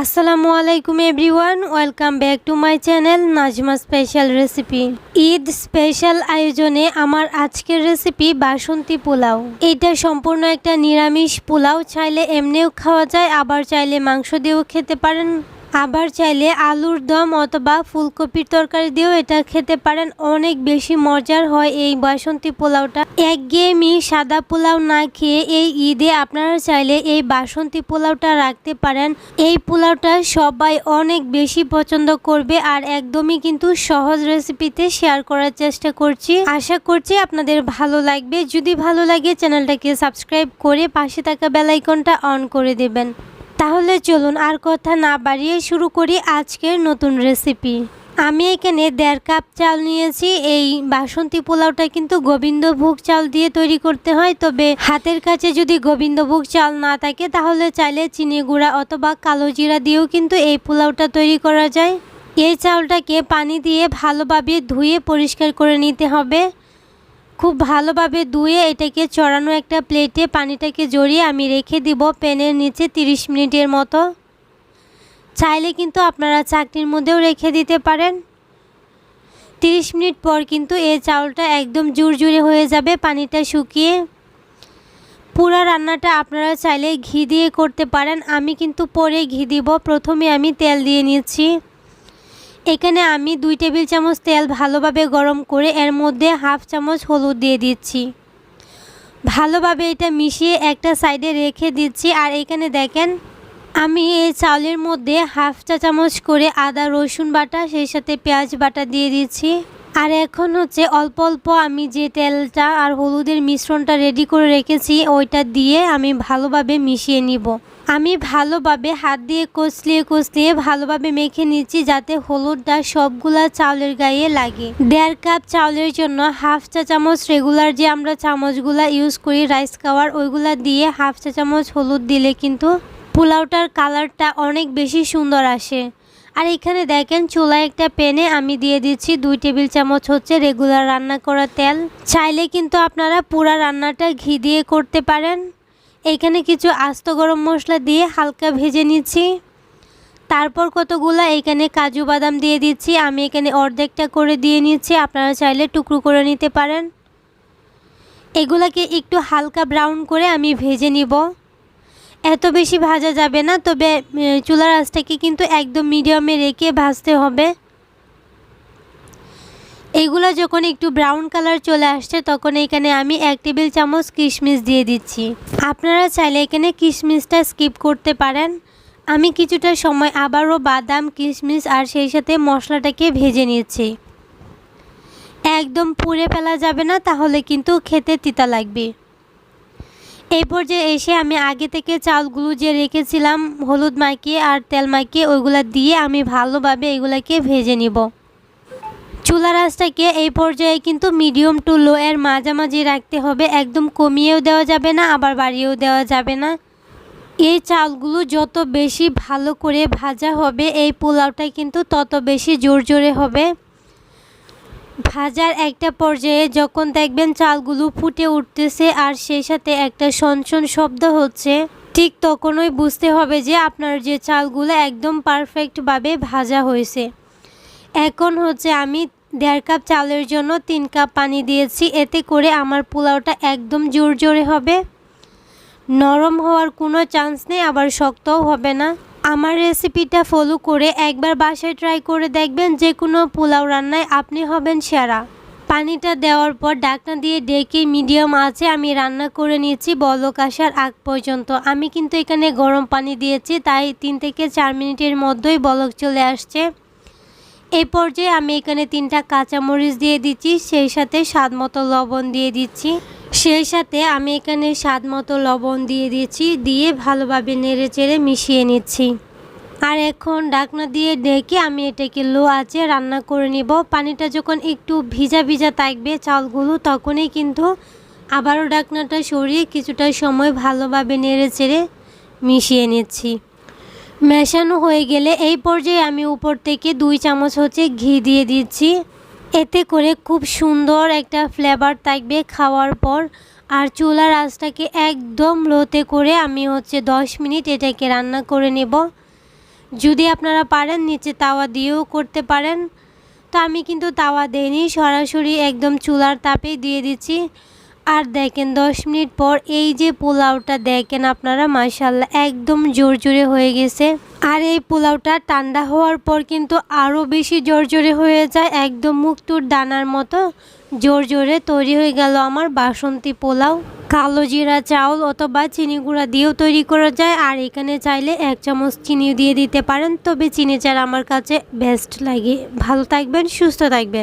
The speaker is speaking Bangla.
আসসালামু আলাইকুম everyone, welcome back to my channel Najma special recipe. Eid special আয়োজনে আমার আজকের রেসিপি বাসন্তী পোলাও। এটা সম্পূর্ণ একটা নিরামিষ পোলাও, চাইলে এমনিও খাওয়া যায়, আবার চাইলে মাংস দিয়েও খেতে পারেন। আবার চাইলে আলুর দম অথবা ফুলকপির তরকারি দিয়েও এটা খেতে পারেন। অনেক বেশি মজার হয় এই বাসন্তী পোলাওটা। একঘেয়েমি সাদা পোলাও না খেয়ে এই ঈদে আপনারা চাইলে এই বাসন্তী পোলাওটা রাখতে পারেন। এই পোলাওটা সবাই অনেক বেশি পছন্দ করবে আর একদমই কিন্তু সহজ রেসিপিতে শেয়ার করার চেষ্টা করছি। আশা করছি আপনাদের ভালো লাগবে। যদি ভালো লাগে চ্যানেলটাকে সাবস্ক্রাইব করে পাশে থাকা বেলাইকনটা অন করে দেবেন। তাহলে চলুন আর কথা না বাড়িয়ে শুরু করি আজকের নতুন রেসিপি আমি এখানে দেড় কাপ চাল নিয়েছি, এই বাসন্তী পোলাওটা কিন্তু গোবিন্দভোগ চাল দিয়ে তৈরি করতে হয়, তবে হাতের কাছে যদি গোবিন্দভোগ চাল না থাকে, তাহলে চাইলে চিনি গুঁড়া অথবা কালো জিরা দিয়েও কিন্তু এই পোলাওটা তৈরি করা যায়। এই চালটাকে পানি দিয়ে ভালোভাবে ধুয়ে পরিষ্কার করে নিতে হবে। খুব ভালোভাবে ধুয়ে এটাকে চড়ানো একটা প্লেটে পানিটাকে জড়িয়ে আমি রেখে দিব প্যানের নিচে 30 মিনিটের মতো। চাইলে কিন্তু আপনারা চাকরির মধ্যেও রেখে দিতে পারেন। 30 মিনিট পর কিন্তু এই চাউলটা একদম জুরজুরে হয়ে যাবে পানিটা শুকিয়ে। পুরা রান্নাটা আপনারা চাইলে ঘি দিয়ে করতে পারেন। আমি কিন্তু পরে ঘি দিব। প্রথমে আমি তেল দিয়ে নিচ্ছি। এখানে আমি দুই টেবিল চামচ তেল ভালোভাবে গরম করে এর মধ্যে হাফ চামচ হলুদ দিয়ে দিচ্ছি। ভালোভাবে এটা মিশিয়ে একটা সাইডে রেখে দিচ্ছি। আর এখানে দেখেন, আমি এই চাউলের মধ্যে হাফ চা চামচ করে আদা, রসুন বাটা, সেই সাথে পেঁয়াজ বাটা দিয়ে দিচ্ছি। আর এখন হচ্ছে অল্প অল্প আমি যে তেলটা আর হলুদের মিশ্রণটা রেডি করে রেখেছি, ওইটা দিয়ে আমি ভালোভাবে মিশিয়ে নিব। আমি ভালোভাবে হাত দিয়ে কষলিয়ে কষলিয়ে ভালোভাবে মেখে নিচ্ছি যাতে হলুদটা সবগুলা চাউলের গায়ে লাগে। দেড় কাপ চাউলের জন্য হাফ চা চামচ রেগুলার যে আমরা চামচগুলা ইউজ করি রাইস খাওয়ার, ওইগুলা দিয়ে হাফ চা চামচ হলুদ দিলে কিন্তু পোলাওটার কালারটা অনেক বেশি সুন্দর আসে। আর এখানে দেখেন চুলায় একটা প্যানে আমি দিয়ে দিচ্ছি দুই টেবিল চামচ হচ্ছে রেগুলার রান্না করা তেল। চাইলে কিন্তু আপনারা পুরা রান্নাটা ঘি দিয়ে করতে পারেন। এখানে কিছু আস্ত গরম মশলা দিয়ে হালকা ভেজে নিচ্ছি। তারপর কতগুলা এখানে কাজু বাদাম দিয়ে দিচ্ছি। আমি এখানে অর্ধেকটা করে দিয়ে নিচ্ছি। আপনারা চাইলে টুকরো করে নিতে পারেন। এগুলাকে একটু হালকা ব্রাউন করে আমি ভেজে নিব। এত বেশি ভাজা যাবে না, তবে চুলার আঁচটাকে কিন্তু একদম মিডিয়ামে রেখে ভাজতে হবে। এগুলো যখন একটু ব্রাউন কালার চলে আসছে, তখন এখানে আমি এক টেবিল চামচ কিশমিশ দিয়ে দিচ্ছি। আপনারা চাইলে এখানে কিশমিশটা স্কিপ করতে পারেন। আমি কিছুটা সময় আবারও বাদাম, কিশমিশ আর সেই সাথে মশলাটাকে ভেজে নিচ্ছি। একদম পুড়ে ফেলা যাবে না, তাহলে কিন্তু খেতে তিতা লাগবে। এই পর্যায়ে এসে আমি আগে থেকে চালগুলো যে রেখেছিলাম, হলুদ মাখিয়ে আর তেল মাখিয়ে, ওইগুলা দিয়ে আমি ভালোভাবে এগুলাকে ভেজে নিব। চুলার আঁচটাকে এই পর্যায়ে কিন্তু মিডিয়াম টু লো এর মাঝামাঝি রাখতে হবে। একদম কমিয়েও দেওয়া যাবে না, আবার বাড়িয়েও দেওয়া যাবে না। এই চালগুলো যত বেশি ভালো করে ভাজা হবে, এই পোলাওটা কিন্তু তত বেশি জোর জোরে হবে। ভাজার একটা পর্যায়ে যখন দেখবেন চালগুলো ফুটে উঠতেছে আর সেই সাথে একটা সনসন শব্দ হচ্ছে, ঠিক তখনই বুঝতে হবে যে আপনার যে চালগুলো একদম পারফেক্টভাবে ভাজা হয়েছে। এখন হচ্ছে আমি দেড় কাপ চালের জন্য তিন কাপ পানি দিয়েছি, এতে করে আমার পোলাওটা একদম জোর জোরে হবে। নরম হওয়ার কোনো চান্স নেই, আবার শক্তও হবে না। আমার রেসিপিটা ফলো করে একবার বাসায় ট্রাই করে দেখবেন যে কোনো পোলাও রান্নায় আপনি হবেন সেরা। পানিটা দেওয়ার পর ডাকনা দিয়ে ডেকে মিডিয়াম আছে আমি রান্না করে নিয়েছি, বলক আসার আগ পর্যন্ত। আমি কিন্তু এখানে গরম পানি দিয়েছি, তাই তিন থেকে চার মিনিটের মধ্যেই বলক চলে আসছে। এই পর্যায়ে আমি এখানে তিনটা কাঁচামরিচ দিয়ে দিচ্ছি, সেই সাথে স্বাদ মতো লবণ দিয়ে দিচ্ছি। সেই সাথে আমি এখানে স্বাদ মতো লবণ দিয়ে দিচ্ছি, দিয়ে ভালোভাবে নেড়ে চেড়ে মিশিয়ে নিচ্ছি। আর এখন ডাকনা দিয়ে ডেকে আমি এটাকে লো আছে রান্না করে নিব। পানিটা যখন একটু ভিজা ভিজা থাকবে চালগুলো, তখনই কিন্তু আবারও ডাকনাটা সরিয়ে কিছুটা সময় ভালোভাবে নেড়ে চেড়ে মিশিয়ে নিচ্ছি। মেশানো হয়ে গেলে এই পর্যায়ে আমি উপর থেকে দুই চামচ হচ্ছে ঘি দিয়ে দিচ্ছি। এতে করে খুব সুন্দর একটা ফ্লেভার থাকবে খাওয়ার পর। আর চুলার আঁচটাকে একদম লোতে করে আমি হচ্ছে 10 মিনিট এটাকে রান্না করে নেব। যদি আপনারা পারেন নিচে তাওয়া দিয়েও করতে পারেন। তো আমি কিন্তু তাওয়া দেইনি, সরাসরি একদম চুলার তাপেই দিয়ে দিচ্ছি। আর দেখেন, দশ মিনিট পর এই যে পোলাওটা দেখেন আপনারা মাশাল্লাহ একদম জোর জোরে হয়ে গেছে। আর এই পোলাওটা ঠান্ডা হওয়ার পর কিন্তু আরও বেশি জোর জোরে হয়ে যায়, একদম মুক্তুর দানার মতো জোর জোরে তৈরি হয়ে গেল আমার বাসন্তী পোলাও। কালো জিরা চাউল অথবা চিনি গুঁড়া দিয়েও তৈরি করা যায়, আর এখানে চাইলে এক চামচ চিনি দিয়ে দিতে পারেন। তবে চিনি চাল আমার কাছে বেস্ট লাগে। ভালো থাকবেন, সুস্থ থাকবেন।